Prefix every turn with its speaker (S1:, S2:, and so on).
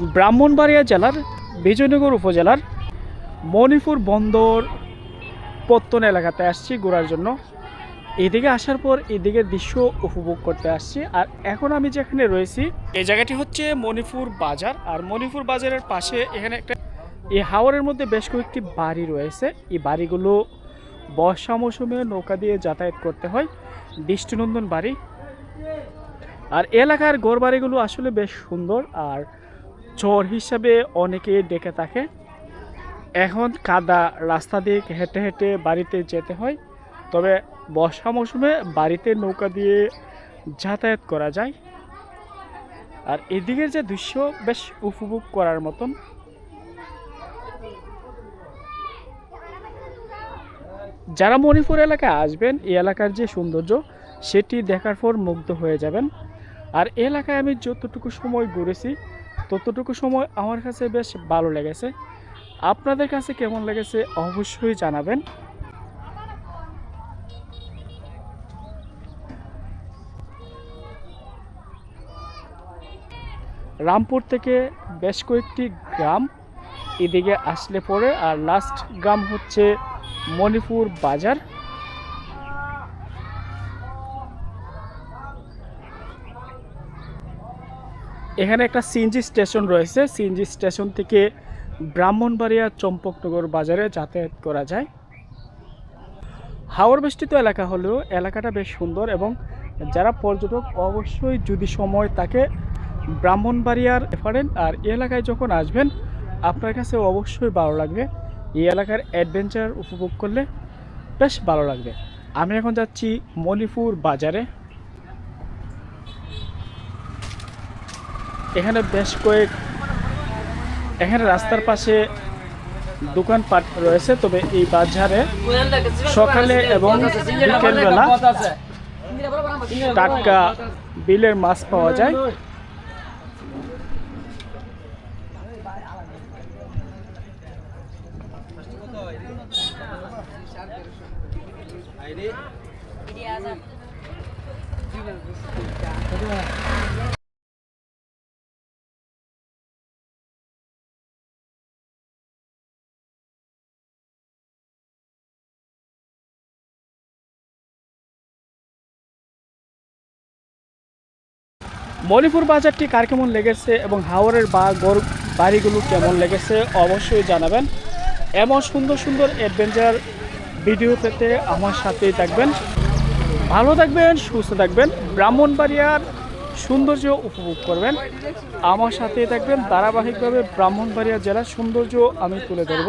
S1: ব্রাহ্মণবাড়িয়া জেলার, বিজয়নগর উপজেলার মণিপুর বন্দর পত্তন এলাকাতে আসছি ঘোরার জন্য। এদিকে আসার পর এদিকে দৃশ্য উপভোগ করতে আসছি। আর এখন আমি যেখানে রয়েছি, এই জায়গাটি হচ্ছে মণিপুর বাজার। আর মণিপুর বাজারের পাশে এখানে একটা, এই হাওরের মধ্যে বেশ কয়েকটি বাড়ি রয়েছে। এই বাড়িগুলো বর্ষা মৌসুমে নৌকা দিয়ে যাতায়াত করতে হয়। দৃষ্টিনন্দন বাড়ি। আর এলাকার ঘর বাড়িগুলো আসলে বেশ সুন্দর। আর চর হিসাবে অনেকে ডেকে থাকে। এখন কাদা রাস্তা দিয়ে হেঁটে হেঁটে বাড়িতে যেতে হয়। তবে বর্ষা মৌসুমে বাড়িতে নৌকা দিয়ে যাতায়াত করা যায়। আর এদিকের যে দৃশ্য বেশ উপভোগ করার মতন। যারা মণিপুর এলাকায় আসবেন, এই এলাকার যে সৌন্দর্য, সেটি দেখার পর মুগ্ধ হয়ে যাবেন। আর এলাকায় আমি যতটুকু সময় ঘুরেছি ততটুকু সময় আমার কাছে বেশ ভালো লেগেছে। আপনাদের কাছে কেমন লেগেছে অবশ্যই জানাবেন। রামপুর থেকে বেশ কয়েকটি গ্রাম এদিকে আসলে পরে আর লাস্ট গ্রাম হচ্ছে মণিপুর বাজার। এখানে একটা সিএনজি স্টেশন রয়েছে। সিএনজি স্টেশন থেকে ব্রাহ্মণবাড়িয়া চম্পকনগর বাজারে যাতায়াত করা যায়। হাওড় বেষ্টিত এলাকা হলেও এলাকাটা বেশ সুন্দর এবং যারা পর্যটক অবশ্যই যদি সময় থাকে ব্রাহ্মণবাড়িয়ার পারেন আর এই এলাকায় যখন আসবেন, আপনার কাছে অবশ্যই ভালো লাগবে। এই এলাকার অ্যাডভেঞ্চার উপভোগ করলে বেশ ভালো লাগবে। আমি এখন যাচ্ছি মণিপুর বাজারে। এখানে বেশ কয়েক এখানে রাস্তার পাশে দোকানপাট রয়েছে, তবে এই বাজারে সকালে এবং বিকেলবেলা টাটকা বিলের মাছ পাওয়া যায়। মণিপুর বাজারটি কার কেমন লেগেছে এবং হাওড়ের বা গর বাড়িগুলো কেমন লেগেছে অবশ্যই জানাবেন। এমন সুন্দর সুন্দর অ্যাডভেঞ্চার ভিডিও পেতে আমার সাথেই থাকবেন। ভালো থাকবেন, সুস্থ থাকবেন। ব্রাহ্মণবাড়িয়ার সৌন্দর্য উপভোগ করবেন। আমার সাথেই থাকবেন। ধারাবাহিকভাবে ব্রাহ্মণবাড়িয়া জেলার সৌন্দর্য আমি তুলে ধরব।